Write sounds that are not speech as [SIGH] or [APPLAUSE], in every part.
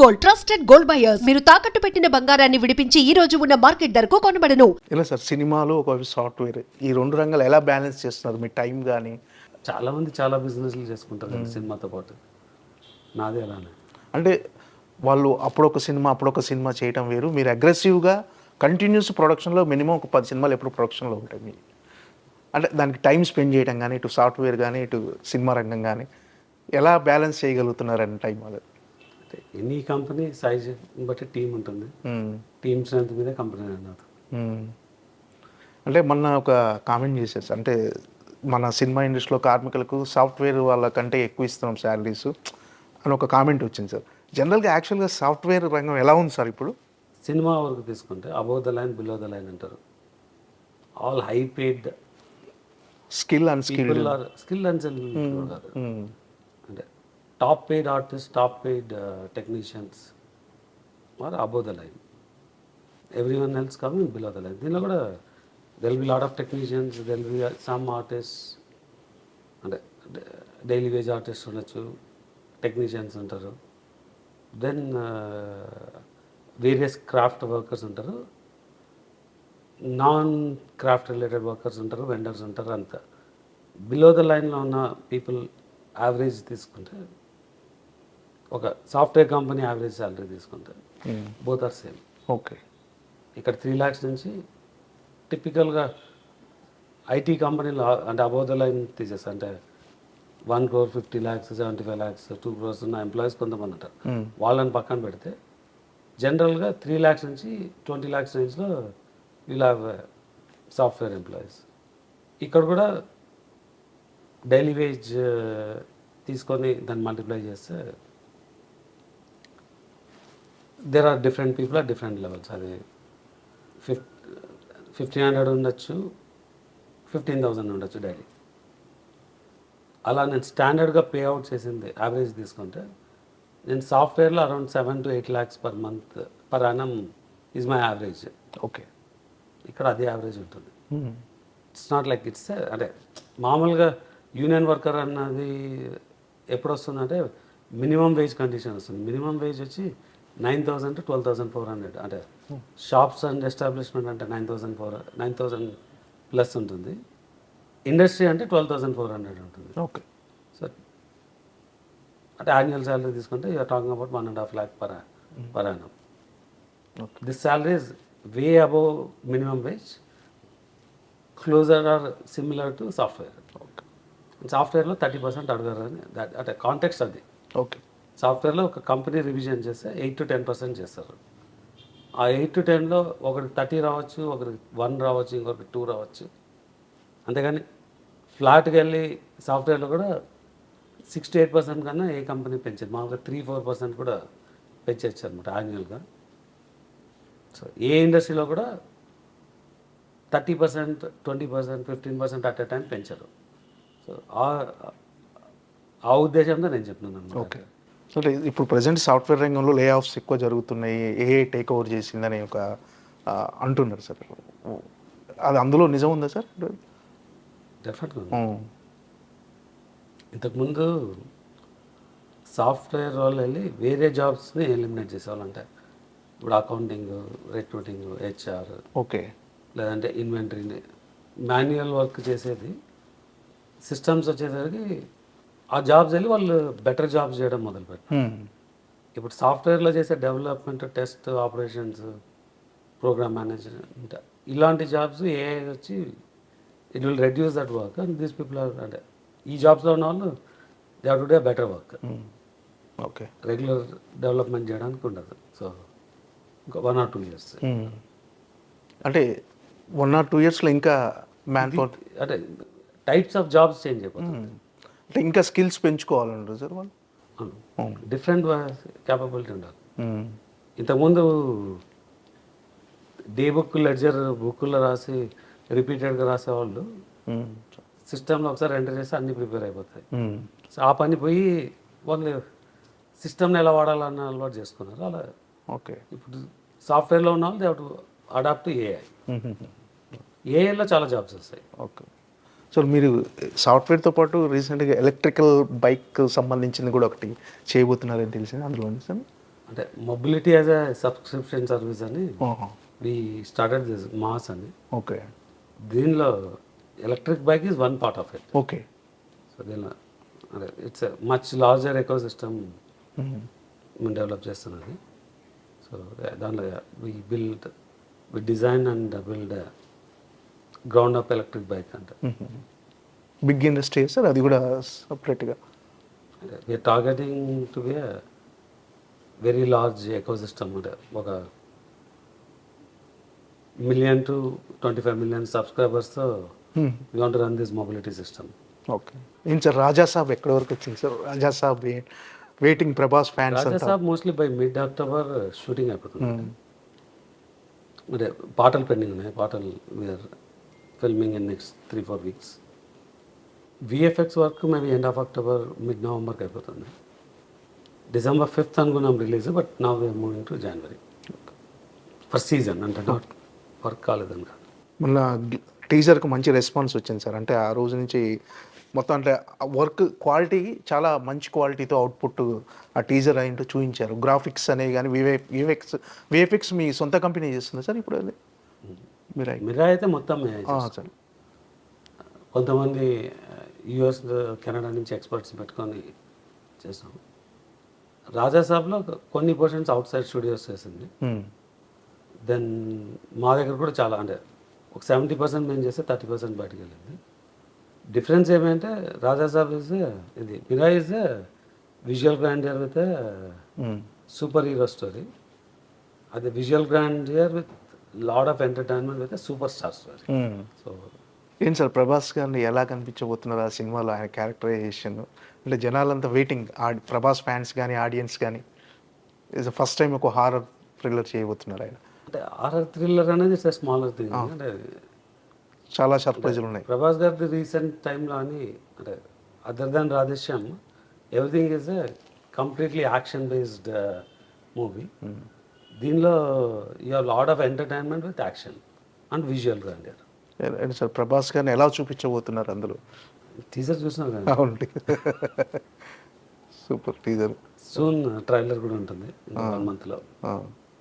Gold trusted gold buyers మీరు తాకట్టు పెట్టిన బంగారాన్ని విడిపించి ఈ రోజు ఉన్న మార్కెట్ ధరకు కొనబడను. ఇలా సార్ సినిమాలు ఒకవైపు సాఫ్ట్వేర్. ఈ రెండు రంగాలు ఎలా బ్యాలెన్స్ చేస్తున్నారు? మీ టైం కానీ చాలా మంది చాలా బిజినెస్లు చేసుకుంటారు కదా సినిమాతో పాటు. నాది అలానే. అంటే వాళ్ళు అప్పుడొక సినిమా అప్పుడొక సినిమా చేయటం వేరు. మీరు అగ్రెసివ్గా కంటిన్యూస్ ప్రొడక్షన్లో మినిమం ఒక పది సినిమాలు ఎప్పుడు ప్రొడక్షన్లో ఉంటాయి మీ. అంటే దానికి టైం స్పెండ్ చేయడం కానీ ఇటు సాఫ్ట్వేర్ కానీ ఇటు సినిమా రంగం కానీ ఎలా బ్యాలెన్స్ చేయగలుగుతున్నారని టైం అది ఎనీ కంపెనీ సైజ్ బట్టి టీం ఉంటుంది. టీమ్ స్ట్రెంత్ మీదే కంపెనీ అన్నది. అంటే మొన్న ఒక కామెంట్ చేసేసి అంటే మన సినిమా ఇండస్ట్రీలో కార్మికులకు సాఫ్ట్వేర్ వాళ్ళకంటే ఎక్కువ ఇస్తున్నాం శాలరీస్ అని ఒక కామెంట్ వచ్చింది సార్. జనరల్గా యాక్చువల్గా సాఫ్ట్వేర్ రంగం ఎలా ఉంది సార్ ఇప్పుడు? సినిమా వరకు తీసుకుంటే above the line below the line అంటారు. All high paid skill and skill. Skill and top paid artist top paid technicians are above the line everyone else coming below the line దీనిలో కూడా they'll be lot of technicians they'll be some artist అంటే daily wage artist ఉండొచ్చు technicians ఉంటారు. Then various craft workers ఉంటారు. Non craft related workers ఉంటారు vendors ఉంటారు అంత. Below the లైన్లో ఉన్న పీపుల్ యావరేజ్ తీసుకుంటే ఒక సాఫ్ట్వేర్ కంపెనీ యావరేజ్ శాలరీ తీసుకుంటే బోత్ ఆర్ సేమ్ ఓకే ఇక్కడ త్రీ ల్యాక్స్ నుంచి టిపికల్గా ఐటీ కంపెనీలో అంటే అబౌవ్ ద లైన్ తీసేసి అంటే one crore fifty lakhs seventy five lakhs two crores ఉన్న ఎంప్లాయీస్ కొంతమంది ఉంటారు వాళ్ళని పక్కన పెడితే జనరల్గా త్రీ ల్యాక్స్ నుంచి ట్వంటీ ల్యాక్స్ రేంజ్లో వీల్ హ్యావ్ సాఫ్ట్వేర్ ఎంప్లాయీస్ ఇక్కడ కూడా డైలీ వేజ్ తీసుకొని దాన్ని మల్టిప్లై చేస్తే there are different people are different levels అది ఫిఫ్ ఫిఫ్టీన్ హండ్రెడ్ ఉండొచ్చు ఫిఫ్టీన్ థౌసండ్ ఉండొచ్చు డైలీ అలా నేను స్టాండర్డ్గా పే అవుట్ చేసింది యావరేజ్ తీసుకుంటే నేను సాఫ్ట్వేర్లో around seven to eight lakhs per month per annum is my average okay ఇక్కడ అదే యావరేజ్ ఉంటుంది. ఇట్స్ నాట్ లైక్ ఇట్స్ అంటే మామూలుగా యూనియన్ వర్కర్ అన్నది ఎప్పుడు వస్తుందంటే మినిమం వేజ్ కండిషన్ వస్తుంది. మినిమం వేజ్ వచ్చి nine thousand to twelve thousand four hundred అంటే షాప్స్ అండ్ ఎస్టాబ్లిష్మెంట్ అంటే nine thousand four nine thousand plus ఉంటుంది. ఇండస్ట్రీ అంటే ట్వెల్వ్ థౌసండ్ ఫోర్ హండ్రెడ్ ఉంటుంది. ఓకే. సో అంటే యాన్యువల్ శాలరీ తీసుకుంటే you're talking about one and half lakh per per annum. This salary is way above minimum wage closer or similar to software సాఫ్ట్వేర్లో thirty percent that- అంటే context అది. Okay సాఫ్ట్వేర్లో ఒక company revision చేస్తే eight to ten percent చేస్తారు. ఆ eight to టెన్లో ఒకరికి థర్టీ రావచ్చు ఒకరికి వన్ రావచ్చు ఇంకొకరికి టూ రావచ్చు. అంతేగాని ఫ్లాట్కి వెళ్ళి సాఫ్ట్వేర్లో కూడా సిక్స్టీ ఎయిట్ పర్సెంట్ కన్నా ఏ కంపెనీ పెంచారు మామూలుగా త్రీ ఫోర్ పర్సెంట్ కూడా పెంచవచ్చు అనమాట యాన్యువల్గా. సో ఏ ఇండస్ట్రీలో కూడా thirty percent twenty percent fifteen percent at a time పెంచరు. సో ఆ- ఉద్దేశంతో నేను చెప్తున్నాను అనమాట ఓకే. సో ఇప్పుడు ప్రజెంట్ సాఫ్ట్వేర్ రంగంలో లే ఆఫ్స్ ఎక్కువ జరుగుతున్నాయి ఏ టేక్ ఓవర్ చేసిందని ఒక అంటున్నారు సార్. అది అందులో నిజం ఉందా సార్? డెఫినెట్గా. ఇంతకుముందు సాఫ్ట్వేర్ వాళ్ళు వెళ్ళి వేరే జాబ్స్ని ఎలిమినేట్ చేసేవాళ్ళు అంటే ఇప్పుడు అకౌంటింగ్ రిక్రూటింగ్ హెచ్ఆర్ ఓకే. లేదంటే ఇన్వెంటరీ మాన్యువల్ వర్క్ చేసేది సిస్టమ్స్ వచ్చేసరికి ఆ జాబ్స్ వెళ్ళి వాళ్ళు బెటర్ జాబ్స్ చేయడం మొదలుపెట్టారు. ఇప్పుడు సాఫ్ట్వేర్లో చేసే development test operations program management ఇలాంటి జాబ్స్ ఏ వచ్చి it will reduce that work and these people are అంటే ఈ జాబ్స్లో ఉన్న వాళ్ళు they have to do better work. Okay regular development చేయడానికి ఉండదు. సో ఇంకా వన్ ఆర్ టూ ఇయర్స్. అంటే వన్ ఆర్ టూ ఇయర్స్లో ఇంకా మ్యాన్ అంటే టైప్స్ ఆఫ్ జాబ్స్ చేంజ్ అయిపోతుంది అంటే ఇంకా స్కిల్స్ పెంచుకోవాలంటారు సార్ వాళ్ళు? డిఫరెంట్ క్యాపబిలిటీ ఉండాలి. ఇంతకుముందు డే బుక్ లెడ్జర్ బుక్లో రాసి రిపీటెడ్గా రాసేవాళ్ళు. సిస్టంలో ఒకసారి ఎంటర్ చేస్తే అన్నీ ప్రిపేర్ అయిపోతాయి. సో ఆ పని పోయి వాళ్ళు సిస్టమ్ని ఎలా వాడాలన్న అలవాటు చేసుకున్నారు. అలా ఓకే. ఇప్పుడు సాఫ్ట్వేర్లో ఉన్న వాళ్ళు దే అడాప్ట్ ఏఐ. ఏఐలో చాలా జాబ్స్ వస్తాయి. ఓకే. సో మీరు సాఫ్ట్వేర్తో పాటు రీసెంట్గా ఎలక్ట్రికల్ బైక్ సంబంధించింది కూడా ఒకటి చేయబోతున్నారని తెలిసింది. అందులో సార్. అంటే mobility as a subscription service అని వి స్టార్టెడ్ దిస్ మాస్ అని. ఓకే. దీనిలో electric bike is one part of it. Okay. So దీనిలో అంటే it's much larger ecosystem మేము డెవలప్ చేస్తున్నది. సో దానిలో we build we design and build ground up electric bike అంటే. Big industry sir అది కూడా సపరేట్గా we're targeting to be very large ecosystem అంటే ఒక million to twenty five million సబ్స్క్రైబర్స్తో want run this mobility system okay ఏం sir Raja Saab ఎక్కడి వరకు వచ్చింది sir Raja Saab waiting Prabhas fans Raja Saab mostly by mid October shooting అయిపోతుంది. అంటే పాటలు pending ఉన్నాయి పాటలు we're filming in next three four weeks VFX work maybe end of October mid నవంబర్కి అయిపోతుంది డిసెంబర్ ఫిఫ్త్ అనుకున్నాం రిలీజ్ బట్ నా moving to January first season అంటే not work కాలేదని కాదు. మళ్ళీ టీజర్కి మంచి రెస్పాన్స్ వచ్చింది సార్. అంటే ఆ రోజు నుంచి మొత్తం అంటే వర్క్ క్వాలిటీ చాలా మంచి క్వాలిటీతో అవుట్పుట్ ఆ టీజర్ అయింటూ చూపించారు. గ్రాఫిక్స్ అనేవి కానీ వివే వివేక్స్ విఎఫ్ఎక్స్ మీ సొంత కంపెనీ చేస్తుంది సార్ ఇప్పుడు అది మీరు అయి- మిరా అయితే మొత్తం. సార్ కొంతమంది యుఎస్ కెనడా నుంచి ఎక్స్పర్ట్స్ పెట్టుకొని చేసాం రాజాసాబ్లో కొన్ని పోర్షన్స్ అవుట్ సైడ్ స్టూడియోస్ చేసింది. దెన్ మా దగ్గర కూడా చాలా అంటే ఒక సెవెంటీ పర్సెంట్ మేము చేస్తే థర్టీ పర్సెంట్ బయటకు వెళ్ళింది డిఫరెన్స్ ఏమంటే రాజాసాబ్ ఇస్ ఇది Mira is visual grandeur with. Super hero story అది visual grandeur with lot of entertainment with super star story Hmm. So ఏం సార్ ప్రభాస్ గారిని ఎలా కనిపించబోతున్నారు ఆ సినిమాలో ఆయన క్యారెక్టరైజేషన్? అంటే జనాలంతా వెయిటింగ్ ప్రభాస్ ఫ్యాన్స్ కానీ ఆడియన్స్ కానీ ఇస్ ఫస్ట్ టైం ఒక హారర్ థ్రిల్లర్ చేయబోతున్నారు ఆయన. అంటే ఆర్ఆర్ థ్రిల్లర్ అనేది ఇట్స్ స్మాలర్ థింగ్. అంటే చాలా సర్ప్రైజులు ఉన్నాయి. ప్రభాస్ గారిది రీసెంట్ టైంలో అని అంటే other than Radhe Shyam everything is completely action based movie. దీనిలో you lot of entertainment with action and visual grandeur ఏంటి సార్ ప్రభాస్ గారిని ఎలా చూపించబోతున్నారు అందులో? టీజర్ చూసినారు కదా? అవునండి. Super teaser. సూన్ ట్రైలర్ కూడా ఉంటుంది వన్ మంత్లో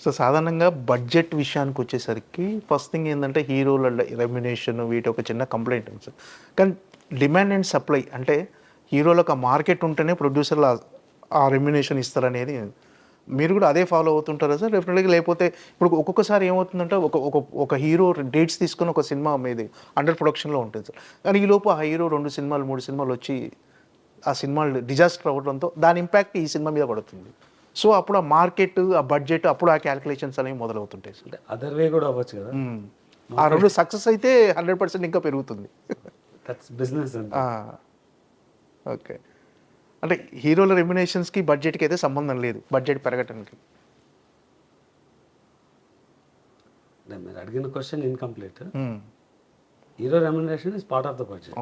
సో సాధారణంగా బడ్జెట్ విషయానికి వచ్చేసరికి ఫస్ట్ థింగ్ ఏంటంటే హీరోల రెమ్యునేషన్ వీటి ఒక చిన్న కంప్లైంట్ ఉంది సార్. కానీ డిమాండ్ అండ్ సప్లై అంటే హీరోలకు ఆ మార్కెట్ ఉంటేనే ప్రొడ్యూసర్లు ఆ- ఆ రెమ్యునేషన్ ఇస్తారనేది మీరు కూడా అదే ఫాలో అవుతుంటారా సార్? డెఫినెట్గా లేకపోతే ఇప్పుడు ఒక్కొక్కసారి ఏమవుతుందంటే ఒక ఒక ఒక హీరో డేట్స్ తీసుకొని ఒక సినిమా మీది అండర్ ప్రొడక్షన్లో ఉంటుంది సార్. కానీ ఈ లోపు ఆ హీరో రెండు సినిమాలు మూడు సినిమాలు వచ్చి ఆ సినిమాలు డిజాస్టర్ అవ్వడంతో దాని ఇంపాక్ట్ ఈ సినిమా మీద పడుతుంది. సో అప్పుడు ఆ మార్కెట్ ఆ బడ్జెట్ అప్పుడు ఆ క్యాలిక్యులేషన్స్ అనేవి మొదలవుతుంటాయి సార్. అదర్ వే కూడా అవ్వచ్చు కదా. ఆ రెండు సక్సెస్ అయితే హండ్రెడ్ పర్సెంట్ ఇంకా పెరుగుతుంది. దట్స్ బిజినెస్ ఓకే అంటే హీరోల రెమ్యునేషన్స్కి బడ్జెట్కి అయితే సంబంధం లేదు. బడ్జెట్ పెరగటానికి. మీరు అడిగిన question incomplete. Hero remuneration is part of the budget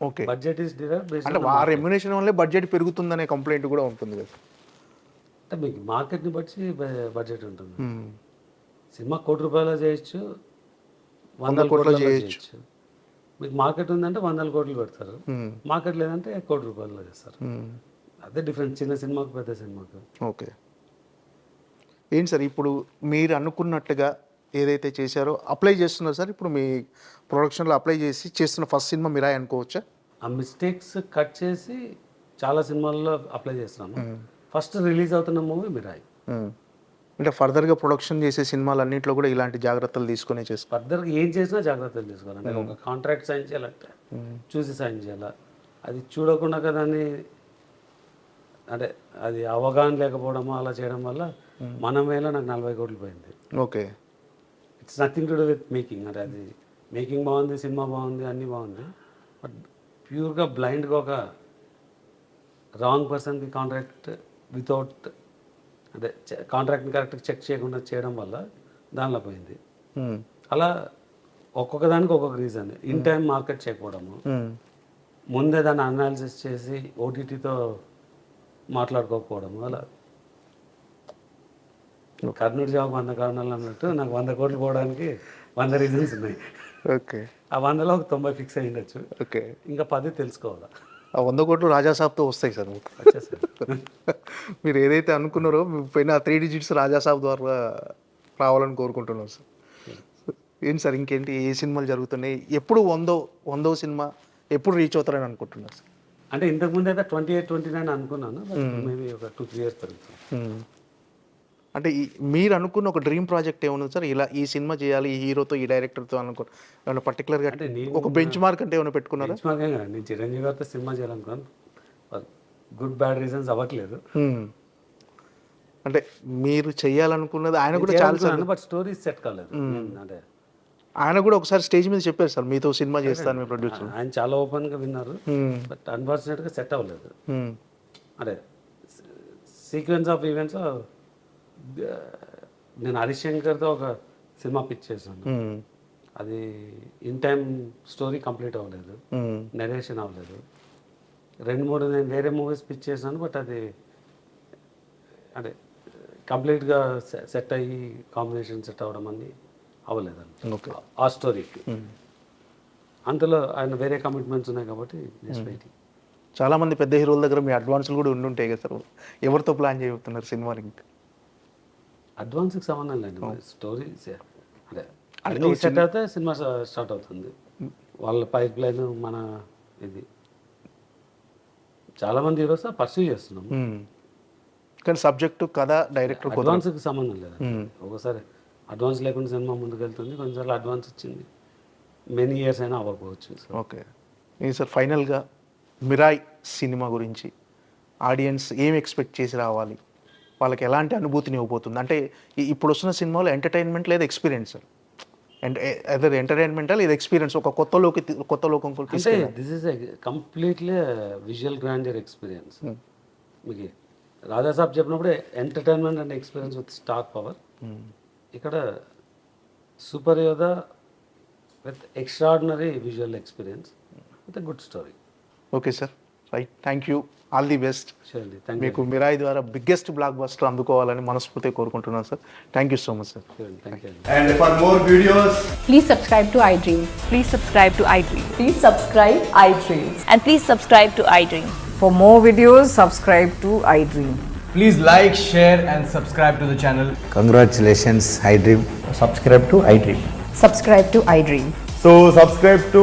okay budget based అంటే ఆ రెమ్యునేషన్ వల్లే బడ్జెట్ పెరుగుతుందనే కంప్లైంట్ కూడా ఉంటుంది కదా. అంటే మీకు మార్కెట్ని బట్టి బడ్జెట్ ఉంటుంది. మ్మ్. సినిమా కోటి రూపాయలు చేయొచ్చు వంద కోట్లు చేయొచ్చు. మీకు మార్కెట్ ఉందంటే వందల కోట్లు పెడతారు. మార్కెట్ లేదంటే కోటి రూపాయలు చేస్తారు. అదే డిఫరెన్స్ చిన్న సినిమాకు పెద్ద సినిమాకు. ఓకే. ఏంటి సార్ ఇప్పుడు మీరు అనుకున్నట్టుగా ఏదైతే చేశారో అప్లై చేస్తున్నారు సార్? ఇప్పుడు మీ ప్రొడక్షన్లో అప్లై చేసి చేస్తున్న ఫస్ట్ సినిమా మీరా అనుకోవచ్చా? ఆ మిస్టేక్స్ కట్ చేసి చాలా సినిమాల్లో అప్లై చేస్తున్నాను ఫస్ట్ రిలీజ్ అవుతున్న మూవీ మిరాయి. అంటే ఫర్దర్గా ప్రొడక్షన్ చేసే సినిమాలు అన్నింటిలో కూడా ఇలాంటి జాగ్రత్తలు తీసుకునే చేస్తారు ఫర్దర్ ఏం చేసినా జాగ్రత్తలు తీసుకోవాలి. అంటే ఒక కాంట్రాక్ట్ సైన్ చేయాలంటే చూసి సైన్ చేయాలా? అది చూడకుండా కదా అని అంటే అది అవగాహన లేకపోవడమో అలా చేయడం వల్ల మన వేళ నాకు నలభై కోట్లు పోయింది. Okay. It's nothing to do with making అంటే అది మేకింగ్ బాగుంది సినిమా బాగుంది అన్నీ బాగుంది. బట్ ప్యూర్గా బ్లైండ్గా ఒక రాంగ్ పర్సన్కి కాంట్రాక్ట్ వితౌట్ అంటే కాంట్రాక్ట్ని కరెక్ట్గా చెక్ చేయకుండా చేయడం వల్ల దానిలో పోయింది. అలా ఒక్కొక్క దానికి ఒక్కొక్క రీజన్ ఇన్ టైం మార్కెట్ చేయకపోవడము. ముందే దాన్ని అనాలిసిస్ చేసి ఓటీటీతో మాట్లాడుకోకపోవడము. అలా. కర్నూలు జాబ్ వంద కారణాలు అన్నట్టు నాకు వంద కోట్లు పోవడానికి వంద రీజన్స్ ఉన్నాయి. ఓకే. ఆ వందలో ఒక తొంభై ఫిక్స్ అయ్యిండొచ్చు. ఓకే. ఇంకా పది తెలుసుకోవాలా. ఆ వంద కోట్లు రాజాసాబ్తో వస్తాయి సార్. వచ్చేసారు [LAUGHS] మీరు ఏదైతే అనుకున్నారో పైన త్రీ డిజిట్స్ రాజాసాబ్ ద్వారా రావాలని కోరుకుంటున్నాం సార్. ఏంటి సార్ ఇంకేంటి? ఏ సినిమాలు జరుగుతున్నాయి? ఎప్పుడు వందో వందో సినిమా ఎప్పుడు రీచ్ అవుతారని అనుకుంటున్నారు సార్? అంటే ఇంతకు ముందు అయితే ట్వంటీ ఎయిట్ ట్వంటీ నైన్ అనుకున్నాను మేబీ ఒక టూ త్రీ ఇయర్స్ మ్మ్. అంటే మీరు అనుకున్న ఒక డ్రీమ్ ప్రాజెక్ట్ ఏమన్నా సార్? ఇలా ఈ సినిమా చేయాలి ఈ హీరోతో ఈ డైరెక్టర్తో అనుకో ఏమైనా పర్టికులర్గా అంటే ఒక బెంచ్ మార్క్ అంటే ఏమైనా పెట్టుకున్నారా? బెంచ్ మార్క్ నేను చిరంజీవి గారితో సినిమా చేయాలనుకున్నాను. గుడ్ బ్యాడ్ రీజన్స్ అవ్వట్లేదు. అంటే మీరు చేయాలనుకున్నది ఆయన కూడా చాలా బట్ స్టోరీస్ సెట్ కాలేదు. అంటే ఆయన కూడా ఒకసారి స్టేజ్ మీద చెప్పారు సార్ మీతో సినిమా చేస్తాను మీ ప్రొడ్యూసర్ ఆయన చాలా ఓపెన్గా విన్నారు బట్ అన్ఫార్చునేట్గా సెట్ అవ్వలేదు. అంటే సీక్వెన్స్ ఆఫ్ ఈవెంట్స్ నేను హరిశంకర్తో ఒక సినిమా పిచ్ చేశాను. అది ఇన్ టైం స్టోరీ కంప్లీట్ అవ్వలేదు. నెరేషన్ అవ్వలేదు. రెండు మూడు నేను వేరే మూవీస్ పిచ్ చేశాను బట్ అది అంటే కంప్లీట్గా సెట్ అయ్యి కాంబినేషన్ సెట్ అవ్వడం అని అవ్వలేదు ఓకే ఆ స్టోరీకి అంతలో ఆయన వేరే కమిట్మెంట్స్ ఉన్నాయి కాబట్టి జస్ట్ వెయిటింగ్ చాలా మంది పెద్ద హీరోల దగ్గర మీ అడ్వాన్సులు కూడా ఉండి ఉంటాయి కదా సార్. ఎవరితో ప్లాన్ చేయబోతున్నారు సినిమాని ఇంకా అడ్వాన్స్కి సంబంధం లేదు. స్టోరీ అదే. అన్ని సెట్ అయితే సినిమా స్టార్ట్ అవుతుంది. వాళ్ళ పైప్ లైన్ మన ఇది. చాలా మంది హీరోస్ పర్సూ చేస్తున్నాం. కానీ సబ్జెక్టు కథ డైరెక్టర్ కొత్త అడ్వాన్స్కి సంబంధం లేదు. ఒకసారి అడ్వాన్స్ లేకుండా సినిమా ముందుకు వెళ్తుంది కొన్నిసార్లు అడ్వాన్స్ వచ్చింది. మెనీ ఇయర్స్ అయినా అవ్వకపోవచ్చు. ఓకే. సార్ ఫైనల్గా మిరాయ్ సినిమా గురించి ఆడియన్స్ ఏం ఎక్స్పెక్ట్ చేసి రావాలి? వాళ్ళకి ఎలాంటి అనుభూతిని ఇవ్వబోతుంది? అంటే ఇప్పుడు వస్తున్న సినిమాలో ఎంటర్టైన్మెంట్ లేదా ఎక్స్పీరియన్స్ అదే ఎంటర్టైన్మెంటా లేదా ఎక్స్పీరియన్స్ ఒక కొత్త లోకి కొత్త లోకం అంటే this is completely visual grander experience మీకు రాజాసాబ్ చెప్పినప్పుడు entertainment and experience with star power ఇక్కడ సూపర్ యోధా with extraordinary visual experience with good story okay sir right thank you all the best మీకు మిరాయి ద్వారా బిగ్గెస్ట్ బ్లాక్ బస్టర్ అందుకోవాలని మనస్ఫూర్తి కోరుకుంటున్నాను sir thank you so much sir and for more videos please subscribe to I dream please subscribe to I dream please subscribe I dream and please subscribe to iDream for more videos subscribe to iDream please like share and subscribe to the channel congratulations iDream subscribe to iDream subscribe to iDream so subscribe to